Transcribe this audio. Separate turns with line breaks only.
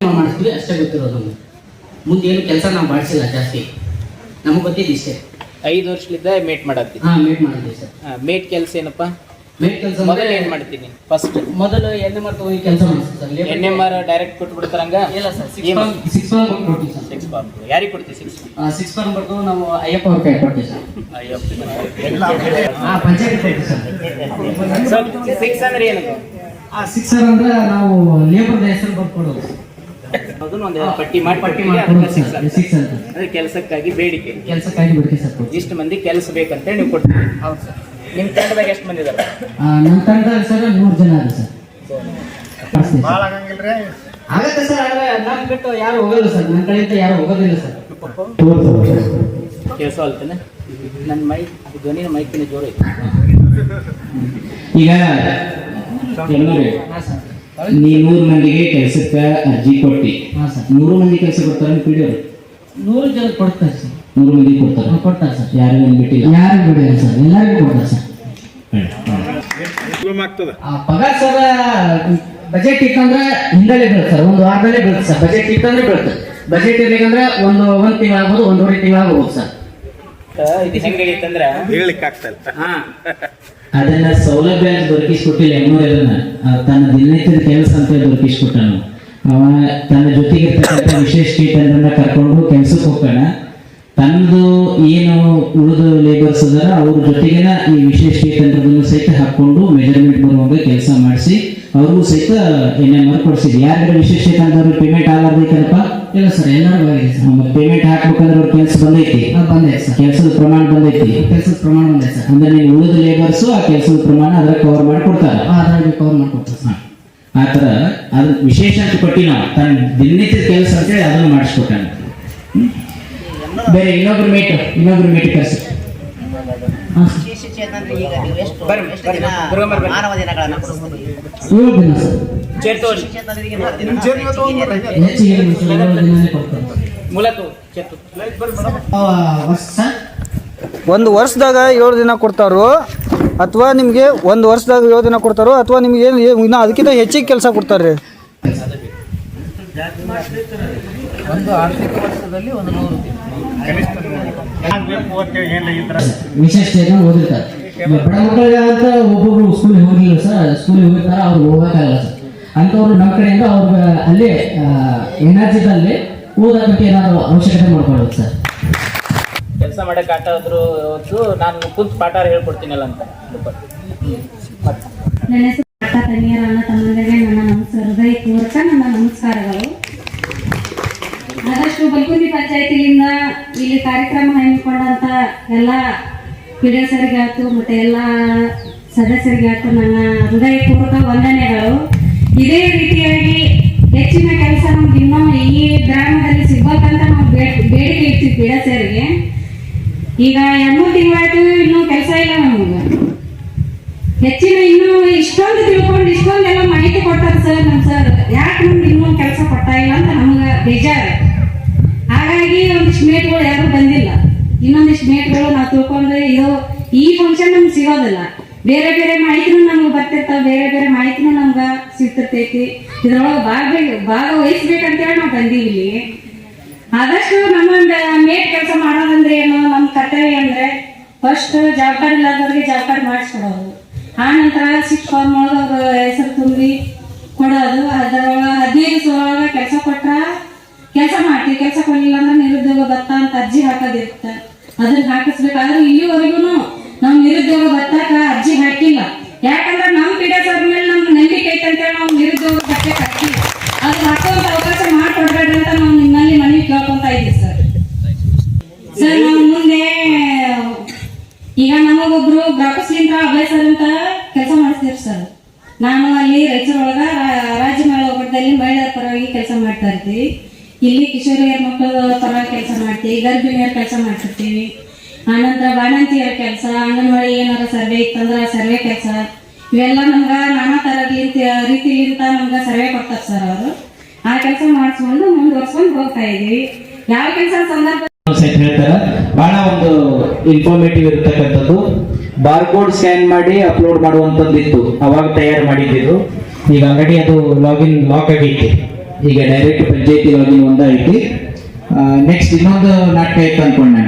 ಮಾಡಿಸ್ತೀವಿ ಅಷ್ಟೇ ಗೊತ್ತಿರೋದು ನಮ್ಗೆ. ಮುಂದೆ ಏನು ಕೆಲಸ ನಾವು ಮಾಡಿಸಿಲ್ಲ ಜಾಸ್ತಿ. ನಮಗೆ ಗೊತ್ತಿದೆ ಇಷ್ಟೇ.
ಐದು ವರ್ಷದಿಂದ ಮೇಟ್ ಮಾಡತ್ತಿ
ಹಾಂ ಮೇಟ್ ಮಾಡಿದ್ವಿ ಸರ್.
ಮೇಟ್ ಕೆಲಸ ಏನಪ್ಪ?
ಮೇಟ್ ಕೆಲಸ
ಮೊದಲು ಏನ್ ಮಾಡ್ತೀನಿ? ಫಸ್ಟ್
ಮೊದಲು ಕೆಲಸ ಮಾಡಿಸ್ತೀವಿ sir. Labor-
N M R direct ಕೊಟ್ಬಿಡ್ತಾರಂಗ?
ಇಲ್ಲ sir six? Form six form ಕೊಡ್ತೀವಿ ಸರ್.
ಸಿಕ್ಸ್ ಫಾರ್ಮ್ ಯಾರಿಗೆ ಕೊಡ್ತೀವಿ ಸಿಕ್ಸ್
ಸಿಕ್ಸ್ ಫಾರ್ಮ್ ಬರ್ತು ನಾವು ಅಯ್ಯಪ್ಪ ಅವ್ರ ಕೈ ಕೊಡ್ತೀವಿ ಸರ್. ಹಾಂ ಪಂಚಾಯತ್ ಕೊಡ್ತೀವಿ ಸರ್.
ಸಿಕ್ಸ್ ಅಂದ್ರೆ
ಆ ಸಿಕ್ಸ್ ಅಂದ್ರೆ ನಾವು ಲೇಬರ್ದ ಹೆಸರು ಬರ್ಕೊಡೋದು
ಅದನ್ನ ಒಂದು ಪಟ್ಟಿ ಮಾಡಿ
ಪಟ್ಟಿ
ಸಿಕ್ಸ್
ಅಂತ.
ಅಂದ್ರೆ ಕೆಲಸಕ್ಕಾಗಿ ಬೇಡಿಕೆ.
ಕೆಲಸಕ್ಕಾಗಿ ಬಿಡ್ತೀವಿ ಸರ್
ಇಷ್ಟು ಮಂದಿ ಕೆಲಸ ಬೇಕಂತೇಳಿ ನೀವು ಕೊಡ್ತೀವಿ
ಹೌದು ಸರ್.
ನಿಮ್ಮ ತಂಡದಾಗ ಎಷ್ಟು ಮಂದಿ ಇದಾರೆ?
ನಮ್ಮ ತಂಡದಲ್ಲಿ ಸರ್ ನೂರು ಜನ ಇದೆ ಸರ್. ಸರ್.
ಆಗಂಗಿಲ್ರಿ.
ಆಗತ್ತೆ ಸರ್ ಆದ್ರೆ ನಾನು ಬಿಟ್ಟು ಯಾರು ಹೋಗಲ್ಲ ಸರ್. ನನ್ನ ಕಡೆಯಿಂದ ಯಾರು ಹೋಗೋದಿಲ್ಲ ಸರ್.
ಕೆಲಸ ಅಲ್ತೇನೆ ನನ್ನ ಮೈ ಧ್ವನಿನ ಮೈಕಿನ ಜೋರು ಐತಿ
ಈಗ ಎಲ್ಲರೂ
ಹಾಂ ಸರ್.
ನೀ ನೂರು ಮಂದಿಗೆ ಕೆಲಸಕ್ಕೆ ಅರ್ಜಿ ಕೊಟ್ಟಿ.
ಹಾಂ ಸರ್.
ನೂರು ಮಂದಿ ಕೆಲಸ ಕೊಡ್ತಾರೆ ಪಿಡಿಯೋರು
ನೂರು ಜನ ಕೊಡ್ತಾರೆ ಸರ್.
ನೂರು ಮಂದಿ ಕೊಡ್ತಾರೆ?
ಕೊಡ್ತಾರೆ ಸರ್.
ಯಾರಿಗೂ ಬಿಟ್ಟಿಲ್ಲ?
ಯಾರು ಬಿಡಿಲ್ಲ ಸರ್. ಎಲ್ಲರಿಗೂ ಕೊಡ್ತಾರೆ ಸರ್. ಆ ಪಗಾರ ಸರ್ ಬಜೆಟ್ ಇತ್ತಂದ್ರೆ ಹಿಂದಲೇ ಬೀಳುತ್ತೆ ಸರ್. ಒಂದು ವಾರದಲ್ಲೇ ಬೀಳುತ್ತೆ ಸರ್. ಬಜೆಟ್ ಇತ್ತಂದ್ರೆ ಬೀಳುತ್ತೆ. ಬಜೆಟ್ ಇರ್ಲಿಕ್ಕಂದ್ರೆ ಒಂದು ಒಂದು ತಿಂಗಳಾಗ್ಬೋದು ಒಂದೂವರೆ ತಿಂಗಳಾಗ್ಬೋದು ಸರ್.
ಇದು ಹೆಂಗಾಗೈತಂದ್ರ
ಹೇಳಿಕ್ ಆಗ್ತಾ ಇಲ್ಲ.
ಹಾ.
ಅದನ್ನ ಸೌಲಭ್ಯ ಅಂತ ದೊರಕಿಸ್ಕೊಟ್ಟಿಲ್ಲ ಎಮ್ಮೂರೆಲ್ಲ ತನ್ನ ದಿನನಿತ್ಯದ ಕೆಲಸ ಅಂತ ದೊರಕಿಸ್ಕೊಟ್ಟನು ಅವ ತನ್ನ ಜೊತೆಗಿರ್ತಕ್ಕಂಥ ವಿಶೇಷ ಕೀಟ ಕರ್ಕೊಂಡು ಕೆಲಸಕ್ಕೆ ಹೋಗ್ತಾನ. ತನ್ನದು ಏನು ಉಳಿದ ಲೇಬರ್ಸ್ ಅದರ ಅವ್ರ ಜೊತೆಗಿನ ಈ ವಿಶೇಷ ತಂತ್ರವನ್ನು ಸಹಿತ ಹಾಕೊಂಡು ಮೆಜರ್ಮೆಂಟ್ ಬರುವಾಗ ಕೆಲಸ ಮಾಡಿಸಿ ಅವ್ರಿಗೂ ಸಹಿತ ಎನ್ ಎಂ ಆರ್ ಕೊಡಿಸಿದ್ವಿ ಯಾರಿಗಾರ ವಿಶೇಷ ಪೇಮೆಂಟ್ ಆಗಲಾರ್ದೈತನಪ್ಪ?
ಇಲ್ಲ ಸರ್ ಎಲ್ಲರಿಗೂ ಆಗಿದೆ ಸರ್
ಮತ್ತೆ ಪೇಮೆಂಟ್ ಹಾಕ್ಬೇಕಂದ್ರೆ ಅವ್ರ ಕೆಲಸ ಬಂದೈತಿ.
ಬಂದೈತೆ ಸರ್
ಕೆಲಸದ ಪ್ರಮಾಣ ಬಂದೈತಿ.
ಕೆಲಸದ ಪ್ರಮಾಣ ಬಂದೈತೆ ಸರ್
ಅಂದ್ರೆ ನೀವು ಉಳಿದ ಲೇಬರ್ಸು ಆ ಕೆಲಸದ ಪ್ರಮಾಣ ಅದ್ರ ಕವರ್
ಮಾಡ್ಕೊಡ್ತಾರೆ. ಅದ್ರಾಗ ಕವರ್ ಮಾಡ್ಕೊಡ್ತಾರೆ ಸರ್
ಆ ಥರ ಅದು ವಿಶೇಷ ಅಂತ ಕೊಟ್ಟಿ ನಾವು ತನ್ನ ದಿನನಿತ್ಯದ ಕೆಲಸ ಅಂತೇಳಿ ಅದನ್ನು ಮಾಡಿಸ್ಕೊಟ್ಟೆ? ಬೇರೆ ಇನ್ನೊಬ್ರು ಮೀಟ್ ಇನ್ನೊಬ್ರು ಮೀಟ್ ಕರ್ಸಿ
ದಿನ
ಏಳು ದಿನ
ದಿನ
ಒಂದು ವರ್ಷದಾಗ ಏಳು ದಿನ ಕೊಡ್ತಾರೋ ಅಥವಾ ನಿಮಗೆ ಒಂದು ವರ್ಷದಾಗ ಏಳು ದಿನ ಕೊಡ್ತಾರೋ ಅಥವಾ ನಿಮ್ಗೆ ಏನು ಇನ್ನು ಅದಕ್ಕಿಂತ ಹೆಚ್ಚಿಗೆ ಕೆಲಸ ಕೊಡ್ತಾರೆ.
ಒಂದು ಆರ್ಥಿಕ ವರ್ಷದಲ್ಲಿ ಒಂದು ನೂರು
ವಿಶೇಷ ಚೇತನ ಓದಿರ್ತಾರೆ. ಬಡ ಮಕ್ಕಳಿಗೆ ಅಂತ ಒಬ್ಬೊಬ್ರು ಸ್ಕೂಲಿಗೆ ಹೋಗಿಲ್ಲ ಸರ್ ಸ್ಕೂಲಿಗೆ ಹೋಗಿರ್ತಾರೆ ಅವ್ರು ಹೋಗಕ್ಕಾಗಲ್ಲ ಸರ್. ಅಂಥವ್ರು ನಮ್ಮ ಕಡೆಯಿಂದ ಅವ್ರಿಗೆ ಅಲ್ಲೇ ಎನರ್ಜಿದಲ್ಲಿ ಓದೋದಕ್ಕೆ ಏನಾದ್ರು ಅವಶ್ಯಕತೆ ಮಾಡ್ಕೊಳ್ಳೋದು ಸರ್.
ಕೆಲಸ ಮಾಡೋಕೆ ಆಟ ಆದ್ರು ಹೊತ್ತು ನಾನು ಕುಂತ್ ಪಾಠ ಹೇಳ್ಕೊಡ್ತೀನಲ್ಲ ಅಂತ.
ನನ್ನ ಹೆಸರು ಅಕ್ಕ ತಂಗಿಯರ ಅಣ್ಣ ತಮ್ಮಂದಿರಿಗೆ ನನ್ನ ನಮಸ್ಕಾರ ಹೃದಯಪೂರ್ವಕ ನನ್ನ ನಮಸ್ಕಾರಗಳು. ಪಂಚಾಯತಿಯಿಂದ ಇಲ್ಲಿ ಕಾರ್ಯಕ್ರಮ ಹಮ್ಮಿಕೊಂಡಂತ ಎಲ್ಲ ಆಯ್ತು ಮತ್ತೆ ಎಲ್ಲ ಸದಸ್ಯರಿಗೆ ಆಯ್ತು ನನ್ನ ಹೃದಯಪೂರ್ವಕ ವಂದನೆಗಳು. ಇದೇ ರೀತಿಯಾಗಿ ಹೆಚ್ಚಿನ ಕೆಲಸ ನಮ್ಗೆ ಇನ್ನೂ ಈ ಗ್ರಾಮದಲ್ಲಿ ಸಿಗ್ಬೇಕಂತ ನಾವು ಬೇಡಿಕೆ ಇಡ್ತೀವಿ ಪೀಡಸರಿಗೆ ಈಗ ಎರಡು ತಿಂಗಳಾಯ್ತು ಇನ್ನೂ ಕೆಲಸ ಇಲ್ಲ ನಮ್ಗೆ. ಹೆಚ್ಚಿನ ಇನ್ನು ಇಷ್ಟೊಂದು ತಿಳ್ಕೊಂಡು ಇಷ್ಟೊಂದೆಲ್ಲ ಮಾಹಿತಿ ಕೊಡ್ತಾರೆ ಸರ್ ನಮ್ಮ ಸರ್ ಯಾಕೆ ನಮ್ಗೆ ಇನ್ನೂ ಕೆಲಸ ಕೊಡ್ತಾ ಇಲ್ಲ ಅಂತ ನಮ್ಗೆ ಬೇಜಾರು ಹಾಗಾಗಿ ಒಂದಿಷ್ಟು ಮೇಟ್ಗಳು ಯಾರು ಬಂದಿಲ್ಲ. ಇನ್ನೊಂದಿಷ್ಟು ಮೇಟ್ಗಳು ನಾವು ತಿಳ್ಕೊಂಡ್ರೆ ಇದು ಈ ಫಂಕ್ಷನ್ ನಮ್ಗೆ ಸಿಗೋದಿಲ್ಲ. ಬೇರೆ ಬೇರೆ ಮಾಹಿತಿನೂ ನಮ್ಗೆ ಬರ್ತಿರ್ತಾವ, ಬೇರೆ ಬೇರೆ ಮಾಹಿತಿನೂ ನಮ್ಗೆ ಸಿಗ್ತಿರ್ತೈತಿ. ಇದ್ರೊಳಗೆ ಭಾಗ ಭಾಗವಹಿಸ್ಬೇಕಂತೇಳಿ ನಾವು ಬಂದೀವಿ. ಇಲ್ಲಿ ಆದಷ್ಟು ನಮ್ಮೊಂದು ಮೇಟ್ ಕೆಲಸ ಮಾಡೋದಂದ್ರೆ ಏನು? ನಮ್ಮ ಕರ್ತವ್ಯ ಅಂದ್ರೆ ಫಸ್ಟ್ ಜಾಬ್ಕಾರ್ಡ್ ಇಲ್ಲದವ್ರಿಗೆ ಜಾಬ್ಕಾರ್ಡ್ ಮಾಡಿಸ್ಕೊಡೋದು. ಆ ನಂತರ ಸಿಕ್ಸ್ ಫಾರ್ಮ್ ಒಳಗೆ ಹೆಸರು ತುಂಬಿ ಕೊಡೋದು. ಅದರೊಳಗೆ ಹದಿನೈದು ಸಾವಿರ ಕೆಲಸ ಕೊಟ್ರ ಕೆಲಸ ಮಾಡ್ತೀವಿ, ಕೆಲಸ ಕೊಡಲಿಲ್ಲ ಅಂದ್ರೆ ನಿರುದ್ಯೋಗ ಭತ್ತ ಅಂತ ಅರ್ಜಿ ಹಾಕೋದಿರುತ್ತೆ. ಅದನ್ನ ಹಾಕಿಸ್ಬೇಕಾದ್ರೆ ಇಲ್ಲಿವರೆಗೂ ನಾವು ನಿರುದ್ಯೋಗ ಭತ್ತಕ್ಕ ಅರ್ಜಿ ಹಾಕಿಲ್ಲ. ಯಾಕಂದ್ರೆ ನಮ್ಮ ಸರ್ ಮೇಲೆ ನಮ್ಗೆ ನಂಬಿಕೆ ಐತೆ ಅಂತೇಳಿ ನಾವು ನಿರುದ್ಯೋಗ ಭತ್ತೆ ಹಾಕಿಲ್ಲ ಅದು ಹಾಕುವಂತ ಅವಕಾಶ ಮಾಡಿಕೊಡ್ಬೇಡ್ರಿ ಅಂತ ನಾವು ನಿಮ್ಮಲ್ಲಿ ಮನವಿ ಕೇಳ್ಕೊಂತ ಇದ್ದೀವಿ, ಸರ್. ಸರ್, ನಾವು ಮುಂದೆ ಈಗ ನಮಗೊಬ್ರು ಗ್ರಾಪಸ್ಲಿಂದ ಅಭಯ ಸರ್ ಅಂತ ಕೆಲಸ ಮಾಡಿಸ್ತೀವಿ, ಸರ್. ನಾನು ಅಲ್ಲಿ ರಾಯಚೂರೊಳಗ ರಾಜ್ಯ ಒಕ್ಕೂಟದಲ್ಲಿ ಮಹಿಳೆಯರ ಪರವಾಗಿ ಕೆಲಸ ಮಾಡ್ತಾ ಇರ್ತೀವಿ ಇಲ್ಲಿ ಕಿಶೋರಿಯರ ಮಕ್ಕಳ ಪರ ಕೆಲಸ ಮಾಡ್ತೀವಿ ಗರ್ಭಿಣಿಯರ ಕೆಲಸ ಮಾಡ್ತಿರ್ತೀವಿ. ಆನಂತರ ಬಾಣಂತಿಯರ ಕೆಲಸ, ಅಂಗನವಾಡಿ ಏನಾರ ಸರ್ವೆ ಇತ್ತಂದ್ರೆ ಸರ್ವೆ ಕೆಲಸ. ಇವೆಲ್ಲ ನಮ್ಗೆ ನಾನಾ ಥರದ್ಲಿಂತ ರೀತಿಲಿಂತ ನಮ್ಗೆ ಸರ್ವೆ ಕೊಡ್ತಾರೆ ಸರ್ ಅವರು. ಆ ಕೆಲಸ ಮಾಡಿಸ್ಕೊಂಡು ಮುಂದುವರ್ಸ್ಕೊಂಡು ಹೋಗ್ತಾ ಇದೀವಿ. ಯಾವ ಕೆಲಸ ಸಂದರ್ಭ
ಬಹಳ ಒಂದು ಇನ್ಫಾರ್ಮೇಟಿವ್ ಇರತಕ್ಕಂಥದ್ದು. ಬಾರ್ಕೋಡ್ ಸ್ಕ್ಯಾನ್ ಮಾಡಿ ಅಪ್ಲೋಡ್ ಮಾಡುವಂತದ್ದು ಇತ್ತು ಅವಾಗ ತಯಾರು ಮಾಡಿದ್ದು ಈಗ ಅಂಗಡಿ ಅದು ಲಾಗಿನ್ ಲಾಕ್ ಆಗೈತಿ ಈಗ ಡೈರೆಕ್ಟ್ ಪಂಚಾಯತಿ ಒಂದಾಯ್ತಿ. ನೆಕ್ಸ್ಟ್ ಇನ್ನೊಂದು ನಾಟಕ ಇತ್ತು ಅನ್ಕೊಂಡೆ